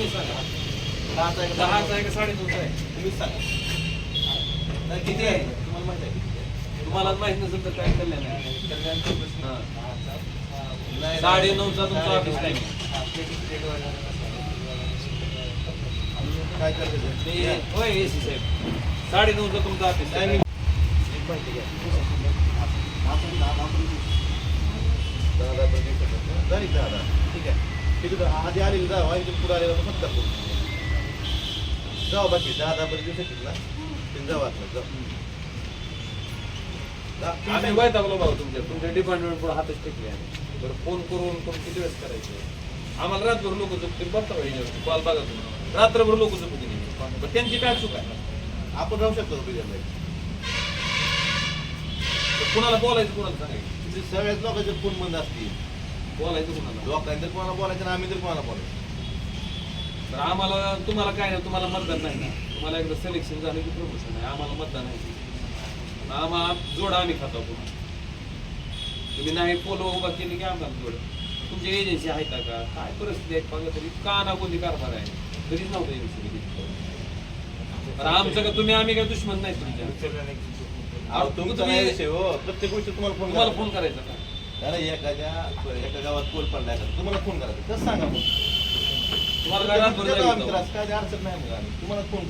तुम्ही सांगा दहाचा आहे का दहाचा आहे का साडेनऊचा आहे तुम्हीच सांगा नाही, किती आहे तुम्हाला माहिती आहे तुम्हाला माहीत नसेल तर काय कल्याण आहे हा. नाही, साडे नऊचा तुमचा ऑफिस टाइम काय करायचं होय ए सी साहेब साडे नऊचा तुमचा ऑफिस नाही, टाइम मी- एक माहिती घ्या. दहा दहा पण दिवसात दहा दहा. ठीक आहे ठीक आहे आधी आलेली जाऊ आणि पुढे आलेला मग फक्त दाखवू. जाऊ बाकी दहा दहा पर्यंत दिवसात ना ते जाऊ आतमध्ये, जाऊ. आम्ही वैतागलो भाऊ तुमच्या तुमच्या डिपार्टमेंट पुढे हातच टेकले आहे बरं फोन करून करून किती वेळेस करायचे? आम्हाला रात्रभर लोक झोपतील बघता पाहिजे कॉल बघा तुम्ही. रात्रभर लोक झोपतील पण त्यांची काय चूक आहे? आपण राहू शकतो कुणाला बोलायचं कुणाला सांगायचं? तुमचे सगळ्याच लोकांचे फोन बंद असतील. बोलायचं कुणाला लोकांनी तर कोणाला बोलायचं आणि आम्ही तर कोणाला बोलायचं. तर आम्हाला तुम्हाला काय नाही तुम्हाला मतदान नाही ना. तुम्हाला एकदा सिलेक्शन झालं की प्रमोशन आहे आम्हाला मतदान आहे आम्हाला जोड आम्ही खातो पुन्हा तुम्ही नाही पोलो उभा केली की आम्हाला जोड. तुमची एजन्सी आहे का? काय परिस्थिती आहे बघा तरी. का ना कोणती कारभार आहे? कधीच नव्हतं एजन्सी तर आमचं का तुम्ही आम्ही काय दुश्मन नाही तुमच्या. नाही. हो. प्रत्येक गोष्ट तुम्हाला फोन तुम्हाला फोन करायचा का? एखाद्या एका गावात पोल पडलाय का? तुम्हाला फोन कसं सांगा मग. तुम्हाला काय अडचण नाही मग आम्ही. तुम्हाला फोन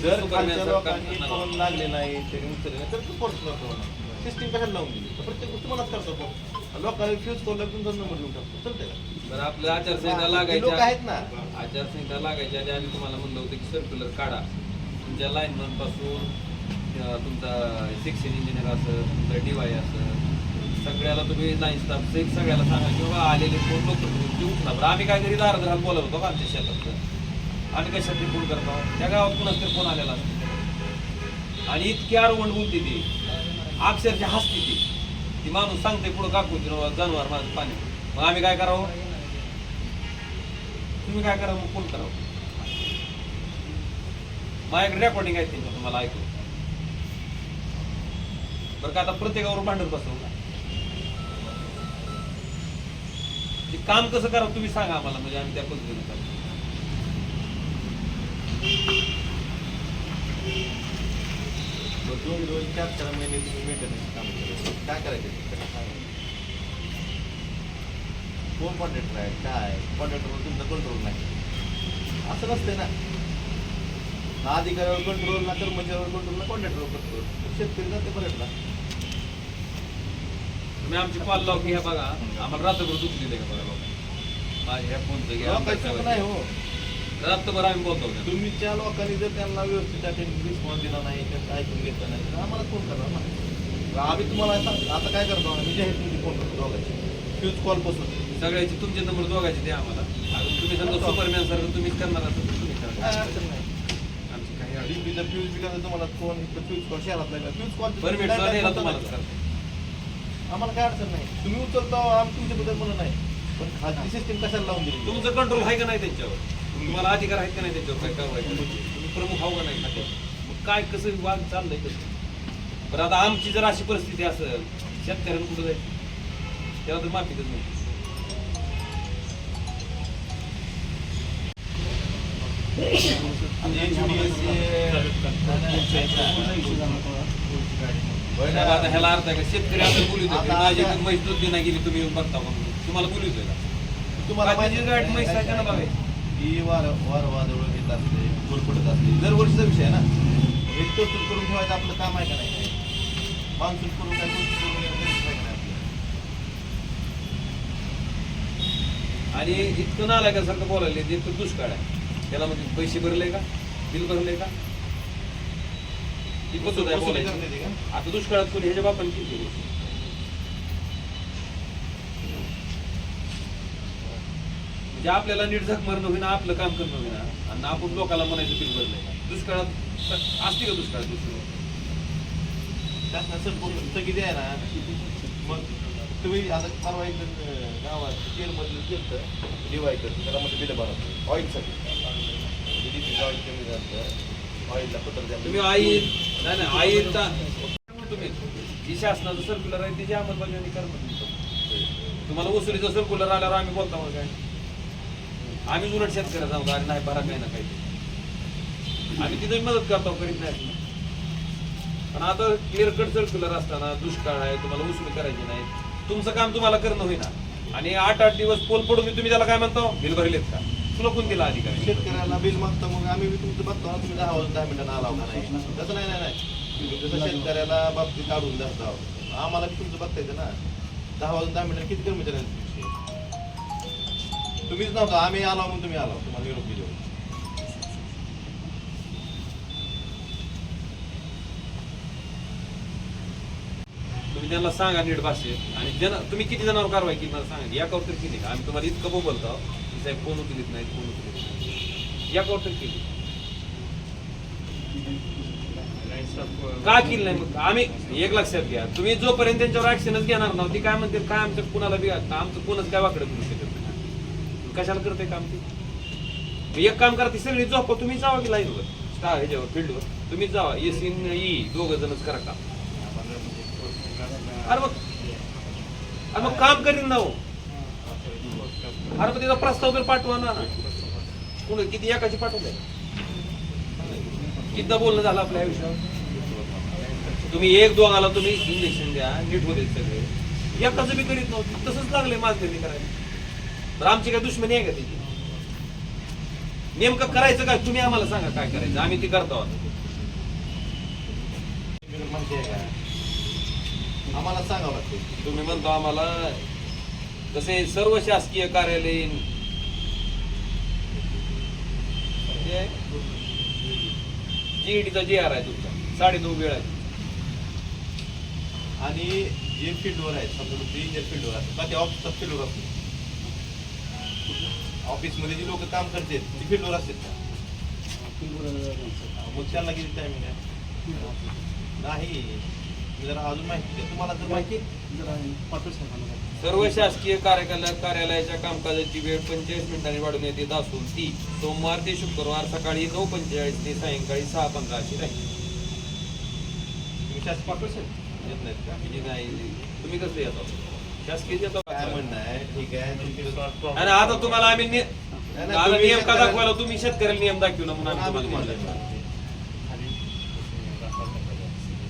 जर खालच्या लोकांनी फोन लागले नाही ते उचलले नाही तर तू फोर्स करतो सिस्टीम कशाला लावून दिली? तर प्रत्येक गोष्ट मलाच करतो फोन लोकांना फ्यूज कॉल तुमचा नंबर टाकतो. चालतंय का? बरं आपल्या आचारसंहिता लागायच्या आहेत ना. आचारसंहिता लागायच्या आधी आम्ही तुम्हाला म्हणलं होतं की सर्क्युलर काढा. तुमच्या लाईनमनपासून तुमचा सेक्शन इंजिनियर असं तुमचा डीवाय असं. सगळ्याला तुम्ही नाही स्टाफ एक सगळ्याला सांगा की बाबा आलेले फोन लोक ते उठला बरं आम्ही काहीतरी दार दारात बोलत होतो का आमच्या शेतात आम्ही कशात फोन करतो त्या गावात कुणाच तरी फोन आलेला असतो. आणि इतकी आरवण बोलते ती. अक्षरशः हसते ती. ती माणूस सांगते पुढं काकू जनावर माझं पाणी. मग आम्ही काय करावं? तुम्ही काय करा मग फोन करावं माझ्याकडे रेकॉर्डिंग आहे त्यांच्या तुम्हाला ऐकू. बरं का आता प्रत्येकावर भांडत बसवू ते काम कसं करा तुम्ही सांगा आम्हाला म्हणजे आम्ही त्या पद्धतीने करतो. मग दोन दोन चार चार महिने तुम्ही मेंटेनन्स काम करायचं काय करायचं ते? सांगा. कोण कॉन्ट्रॅक्टर आहे काय? कॉन्ट्रॅक्टरवर तुमचा कंट्रोल नाही. असं नसते ना. ना अधिकाऱ्यावर कंट्रोल ना कर्मचाऱ्यावर कंट्रोल ना कॉन्ट्रॅक्टरवर कंट्रोल शेतकरी जाते पर्यटला तुम्ही आमची कॉल लॉग घ्या बघा. आम्हाला रात्रभर दुःख दिले का बघा बाबा. माझ्या ह्या फोनचं घ्या लोकांचं चूक नाही हो. रात्रभर आम्ही बोलतो उद्या. तुमच्या लोकांनी जर त्यांना व्यवस्थित अटेंड रिस्पॉन्स दिला नाही त्यांचं ऐकून घेतलं नाही तर आम्हाला फोन करा ना. आम्ही तुम्हाला आता काय करतो आम्ही? जाहीर तुमची फोन करतो दोघांची. फ्यूज कॉलपासून. सगळ्याची तुमचे नंबर दोघायचे द्या आम्हाला. तुम्ही समजा सुपरमॅन सारखं तुम्हीच करणार असेल तर तुम्ही करा आमची काही फ्यूज बिकायचं तुम्हाला फोन फ्यूज कॉल शहरात लागला. फ्यूज कॉल परमिट तुम्हाला आम्हाला काय अडचण नाही. तुम्ही उचलता आम्ही तुमच्याबद्दल म्हणत नाही. पण खाजगी सिस्टीम कशाला लावून दिली? तुमचं कंट्रोल आहे का नाही त्यांच्यावर? तुम्हाला अधिकार आहेत का नाही त्यांच्यावर? काय कारवाई? तुम्ही प्रमुख आहो का नाही खात्यात? मग काय कसं वाद चाललंय कसं बरं आता आमची जर अशी परिस्थिती असेल शेतकऱ्यांना कुठं जायचं? त्याला तर माफीच नाही. आता ह्याला अर्थ आहे का? शेतकरी असं बोलू आता- माझी आता- म्हैस दूध देणार गेली तुम्ही येऊन बघता म्हणून. तुम्हाला बोलू का? तुम्हाला माझी गाठ म्हैस आहे का ना बघा ही वार वार वादळ येत असते असते. दरवर्षीचा विषय आहे ना. हे तरतूद करून ठेवायचं आपलं काम आहे का नाही? मान्सून करून काय? आणि इतकं नालायकासारखं बोलायला ते तर दुष्काळ आहे. त्याला म्हणजे पैसे भरले का? बिल भरले का? ती आहे बोलायची. आता दुष्काळात कोणी ह्याच्या बापाने किती? म्हणजे आपल्याला नीट झक मारणं होईना आपलं काम करणं होईना. आणि आपण लोकांना म्हणायचं बिल भरलंय. दुष्काळात असते का दुष्काळ दुष्काळ? शासनाचं पूर्ण स्थगिती आहे ना? मग तुम्ही आता परवा एक गावात तेलमधलं केलं डिवायकर त्याला म्हणजे बिलं भरत ऑइलसाठी ऑइल कमी झालं ऑइलला पत्र द्या. तुम्ही आई नाही नाही आई तुम्ही जी शासनाचं सर्क्युलर आहे त्याची अंमलबजावणी करा तुम्हाला वसुलीचं सर्क्युलर आल्यावर आम्ही बोलता मग काय आम्ही उलट शेतकऱ्याचा आहोत अरे नाही बरा काही ना काही. आम्ही तिथे मदत करतो करीत नाही पण आता क्लिअर कट सर्क्युलर असताना दुष्काळ आहे तुम्हाला उसळी करायची नाही. तुमचं काम तुम्हाला करणं होईना. आणि आठ आठ दिवस पोल पडून मी तुम्ही त्याला काय म्हणतो? बिल भरलेत का? तुला कोण दिला अधिकारी. शेतकऱ्याला बिल मागतो मग आम्ही बी तुमचं बघतो ना तुम्ही दहा वाजून दहा मिनिटांना आला का नाही? तसं नाही नाही नाही. जसं शेतकऱ्याला बाबतीत काढून जास्त आहोत आम्हाला बी तुमचं बघता येतं ना. दहा वाजून दहा मिनिटांना किती कर्मचारी आहेत तुमचे? तुम्हीच नव्हता आम्ही आलो म्हणून तुम्ही आलो. तुम्हाला निरोप दिलो. तुम्ही त्यांना सांगा नीट भाषेत. आणि जन तुम्ही किती जणांवर कारवाई केली मला सांगा. याकावर तर केली का? आम्ही तुम्हाला इतकं बोलतो. साहेब फोन उचलित नाहीत कोण उचलित नाही. या तर केली. का केली नाही मग? आम्ही एक लक्षात घ्या. तुम्ही जोपर्यंत त्यांच्यावर ऍक्शनच घेणार नव्हती काय म्हणते काय आमचं कुणाला बी आमचं कोणच काय वाकडं करू शकत नाही. कशाला करते काम ती? एक काम करा ती सगळी झोपा तुम्ही जावा की लाईनवर स्टार ह्याच्यावर फील्डवर. तुम्ही जावा. एस इन ई दोघ जणच करा काम. अरे मग अरे मग काम करीन ना हो. अरे मग त्याचा प्रस्ताव तर पाठवा ना. कुणी किती एकाची पाठवलंय किती बोलणं झालं आपल्या आयुष्यावर? तुम्ही एक दोघाला तुम्ही इंजेक्शन द्या नीट होते सगळे. एकाच बी करीत नव्हती. तसंच लागले माझं करायला. तर आमची काय दुश्मनी आहे का त्याची नेमकं करायचं काय? तुम्ही आम्हाला सांगा काय करायचं. आम्ही ते करतो आम्हाला सांगावं लागतं तुम्ही म्हणतो आम्हाला तसे सर्व शासकीय कार्यालयीन जीईडीचा जी आर आहे तुमचा. साडेनऊ वेळ आहे. आणि जे फील्डवर आहेत समजा तुमचे इंजिनियर फील्डवर असतात बाकी ऑफिसचा फील्डवर असतो ऑफिसमध्ये जी लोक काम करतात ती फील्डवर असतात का? मग त्यांना किती टायमिंग आहे? नाही. जरा अजून माहिती द्या तुम्हाला जर माहिती सर्व शासकीय कार्यालय कार्यालयाच्या कामकाजाची वेळ पंचेचाळीस मिनिटांनी वाढवून येते असून ती सोमवार ते शुक्रवार सकाळी नऊ पंचेचाळीस ते सायंकाळी सहा पंधरा अशी राहील. तुम्ही शासकीय पाठवू येत नाहीत का? म्हणजे नाही तुम्ही कसं येतो? शासकीय येतो काय म्हणणं आहे? ठीक आहे. तुमचं आणि आता तुम्हाला आम्ही नि- नाही, आता तुम्ही नियम का शेतकऱ्याला- दाखवायला तुम्ही शेतकऱ्याला नियम दाखवला म्हणून आम्ही आम्ही तुम्हाला तुम्हाला नियम दाखवला.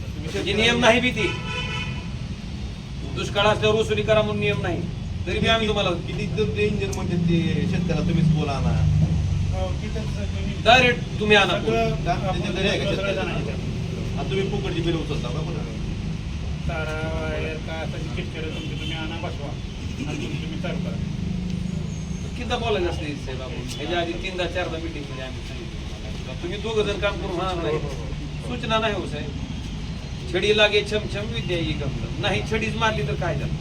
तुम्ही म्हणजे नियम नाही भीती. दुष्काळ असल्यावर वसुली करा म्हणून नियम नाही. तरी बी आम्ही तुम्हाला किती इंजिन म्हणजे ते शेतकऱ्याला तुम्हीच बोला ना डायरेक्ट तुम्ही आणा का? त्याच्या घरी आहे का शेतकऱ्याला? तुम्ही फुकटची बिल उचलता का तारा वायर चिटकेलं तुमची तुम्ही आणा बसवा. आणि तुम्ही तुम्ही चालू करा. किती बोलायचं असते साहेब आपण? ह्याच्या आधी तीनदा चारदा मिटिंग केली आम्ही सांगितलं. तुम्ही दोघं जण काम करून होणार नाही. सूचना नाही हो साहेब. छडी लागे छमछम विद्या ही गमलं. नाही छडीच मारली तर काय झालं?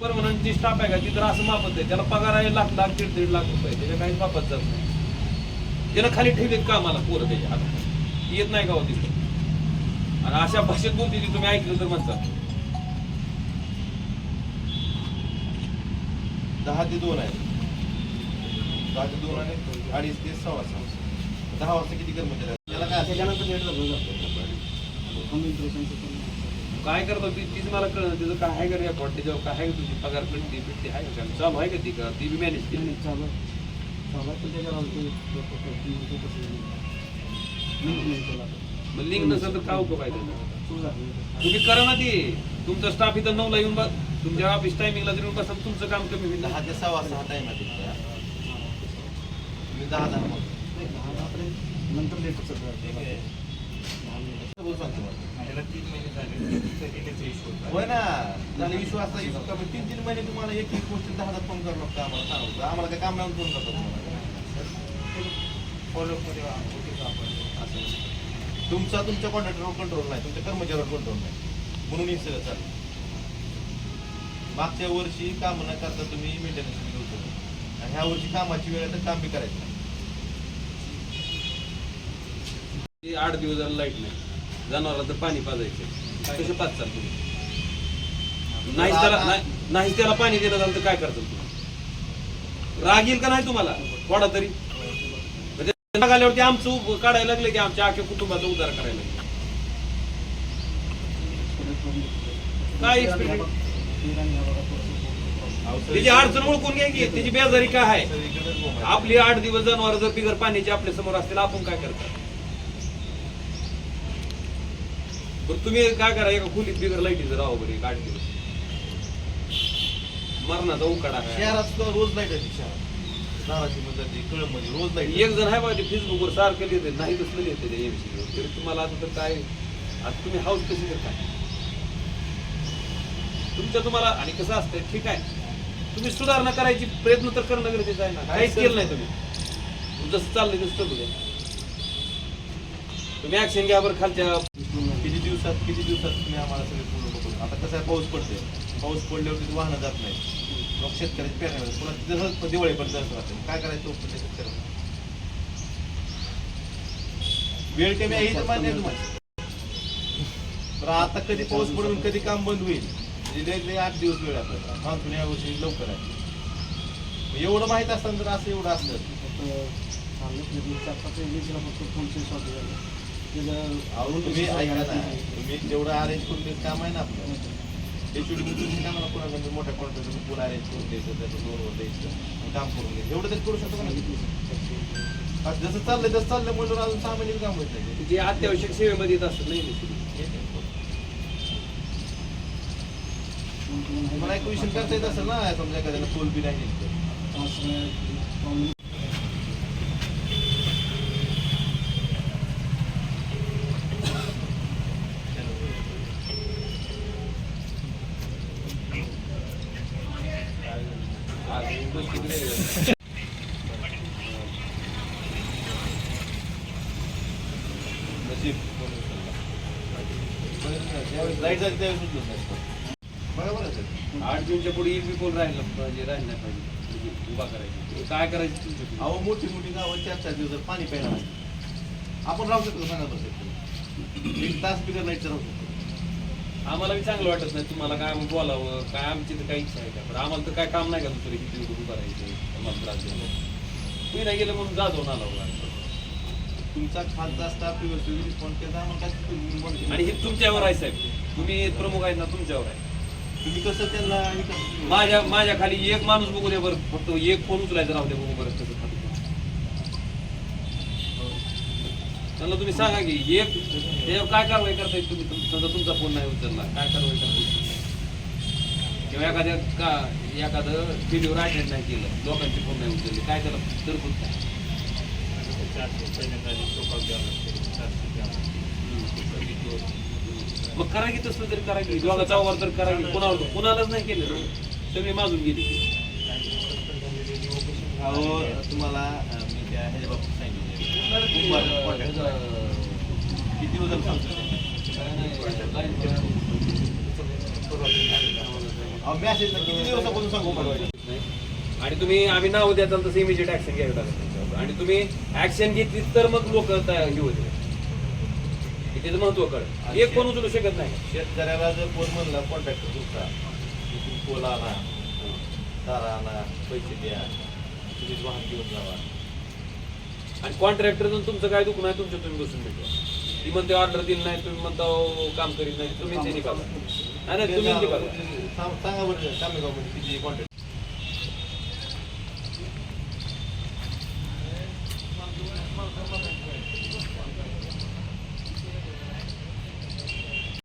परमनंट जी स्टाफ आहे का ती तर असं मापत आहे. त्याला पगार आहे लाख लाख दीड दीड लाख रुपये. त्याच्या काही मापत जात नाही. त्यानं खाली ठेवलेत कामाला पोरं त्याच्या हातात. येत नाही का हो आणि अशा भाषेत बोलते ती तुम्ही ऐकलं तर म्हणता. दहा ते दोन आहे. दहा ते दोन आणि अडीच ते सव्वा सहा. दहा वाजता किती कर्मचारी त्याला काय असतं? काय करतो ती तीच मला कळलं तिचं काय आहे का रेकॉर्ड त्याच्यावर काय आहे का तुझी पगार? पिटती पिटती आहे का? चालू आहे का ती का? ती बी मॅनेज केली. मग लिंक नसेल तर काय उपयोग आहे? तुम्ही करा ना ती. तुमचा स्टाफ इथं नऊला येऊन बस. तुमच्या ऑफिस टायमिंगला जर येऊन बसा. तुमचं काम कमी होईल. दहा ते सव्वा सहा टाइम आहे तुमचा. तुम्ही दहा दहा मग. ठीक आहे बोल सांगतो मला. त्याला तीन महिने झाले त्याचा इश्यू होता? होय ना. झालं इश्यू असा इश्यू का मग तीन तीन महिने तुम्हाला एक एक गोष्ट दहा फोन करावं लागतं आम्हाला सांगू का? आम्हाला काय काम नाही फोन फॉलोअपमध्ये होते असं तुमचा तुमच्या कॉन्ट्रॅक्टरवर कंट्रोल नाही तुमच्या कर्मचाऱ्यावर कंट्रोल नाही. म्हणून हे सगळं चाललं मागच्या वर्षी काम न करता तुम्ही मेंटेनन्स उचललं आणि ह्या वर्षी कामाची वेळ तर काम बी करायचं नाही. आठ दिवस झालं लाइट नाही. जनावराला तर पाणी पाजायचं कसे पाजचाल तुम्ही नाही त्याला नाही- त्याला पाणी दिलं झालं तर काय करतो तुम्ही राग येईल का नाही तुम्हाला? कोणा तरी. म्हणजे राग आल्यावरती आमचं काढायला लागले की आमच्या आख्या कुटुंबाचा उद्धार करायला लागले. काय एक्सपिरियन्स तिची अडचण ओळखून घ्या की त्याची बेजारी काय आहे आहे. आपली आठ दिवस जनावर जर बिगर पाण्याची आपल्यासमोर असतील आपण काय करतात? बरं तुम्ही काय करा एका खोलीत बिगर लाईटीचं राहा बरं एक आठ दिवस. मरणाचा उकाडा शहरात सुद्धा रोज लाइट आहे शहरात. म्हणजे रोज लाइट एक जण आहे बघा ते फेसबुकवर सारखं लिहिते नाही तसलं लिहिते ते एमसी तरी तुम्हाला आता तर काय आता तुम्ही हाऊस कशी करता तुमच्या तुम्हाला आणि कसं असतं ठीक आहे. तुम्ही सुधारणा करायची प्रयत्न तर करणं गरजेचं आहे ना. काहीच केलं नाही तुम्ही. जसं चाललंय तसं चालू द्या तुम्ही ऍक्शन घ्या बरं खालच्या दिवसात किती दिवसात तुम्ही आम्हाला सगळे पूर्ण बघून आता कसं आहे पाऊस पडते पाऊस पडल्यावर तिथे वाहनं जात नाही मग शेतकऱ्याची पेरणी पुन्हा तिथे दिवाळी दिवाळीपर्यंत असं राहते. काय करायचं उपलब्ध शेतकऱ्याला? वेळ कमी आहे तर मान्य आहे तुम्हाला. पण आता कधी पाऊस पडून कधी काम बंद होईल? म्हणजे लय लय आठ दिवस वेळ आपल्याला. मान्सून या गोष्टी लवकर आहे. एवढं माहीत असताना तर असं एवढं असतं झालं. तुम्ही ऐका ना तुम्ही जेवढं अरेंज करून देत काम आहे ना आपलं. ते शेवटी मग तुम्ही काय मला कोणाकडे मोठ्या कॉन्ट्रॅक्टर पूल अरेंज करून द्यायचं त्याचं लोनवर द्यायचं काम करून द्यायचं एवढं तरी करू शकतो का नाही? आता जसं चाललंय तसं चाललंय म्हणून अजून सहा महिने काम होत नाही. जे अत्यावश्यक सेवेमध्ये येत असत नाही मला एक क्वेश्चन करता येत असेल ना समजा एखाद्याला पोल बी नाही दिसतं. नशीब लाइट झाली त्यावेळेस सुचलंच नाही बरोबर आहे सर आठ जूनच्या पुढे एक बी कोण राहिला पाहिजे राहिला नाही पाहिजे. उभा करायची. काय करायची अहो मोठी मोठी गावं चार चार दिवस पाणी प्यायला आपण राहू शकतो सांगा बस एक तास बिगर लाईटचं राहू शकतो. आम्हाला बी चांगलं वाटत नाही तुम्हाला काय बोलावं काय आमची तर काही इच्छा आहे का? पण आम्हाला तर काय काम नाही का दुसरं किती उभं करायचं आम्हाला त्रास द्यायला? तुम्ही नाही गेलं म्हणून जाधव ना लावला तुमचा खालचा स्टाफ व्यवस्थित रिस्पॉन्स केला आम्हाला काय? आणि हे तुमच्यावर आहे साहेब. तुम्ही प्रमुख आहेत ना तुमच्यावर आहे. तुम्ही कसं त्यांना माझ्या माझ्या खाली एक माणूस बघू दे बरं फक्त एक फोन उचलायचा राहू दे बघू बरं कसं खातं. त्यांना तुम्ही सांगा की एक त्याच्यावर काय कारवाई करता येईल तुम्ही समजा तुमचा फोन नाही उचलला काय कारवाई करता येईल किंवा एखाद्या का एखादं टीव्हीवर अटेंड नाही केलं लोकांचे फोन नाही उचलले काय त्याला तरतूद काय? मग करा की तसलं तरी करा की दोघा चौघाला तर करा की कोणावर कोणालाच नाही केलं सगळे माजून गेले. अहो तुम्हाला मी त्या ह्याच्या बाबतीत सांगितलं किती दिवस सांगतो? मॅसेज किती दिवसापासून सांगू आणि तुम्ही आम्ही नाव द्याल तसं इमिजिएट ऍक्शन घ्यावी. आणि तुम्ही ऍक्शन घेतली तर मग लोक हे होते हे त्याचं महत्त्व कळ एक फोन उचलू शकत नाही. शेतकऱ्याला जर कोण म्हणला कॉन्ट्रॅक्टर तुमचा तुम्ही पोल आणा तारा आणा पैसे द्या. तुम्ही वाहन घेऊन जावा. आणि कॉन्ट्रॅक्टर तुमचं काय दुखणं आहे तुमच्या तुम्ही बसून भेटवा. ती म्हणते ऑर्डर दिली नाही तुम्ही म्हणता हो, हो, काम करीत नाही. तुम्ही ते नाही नाही, तुम्ही सांगा बरं किती कॉन्ट्रॅक्ट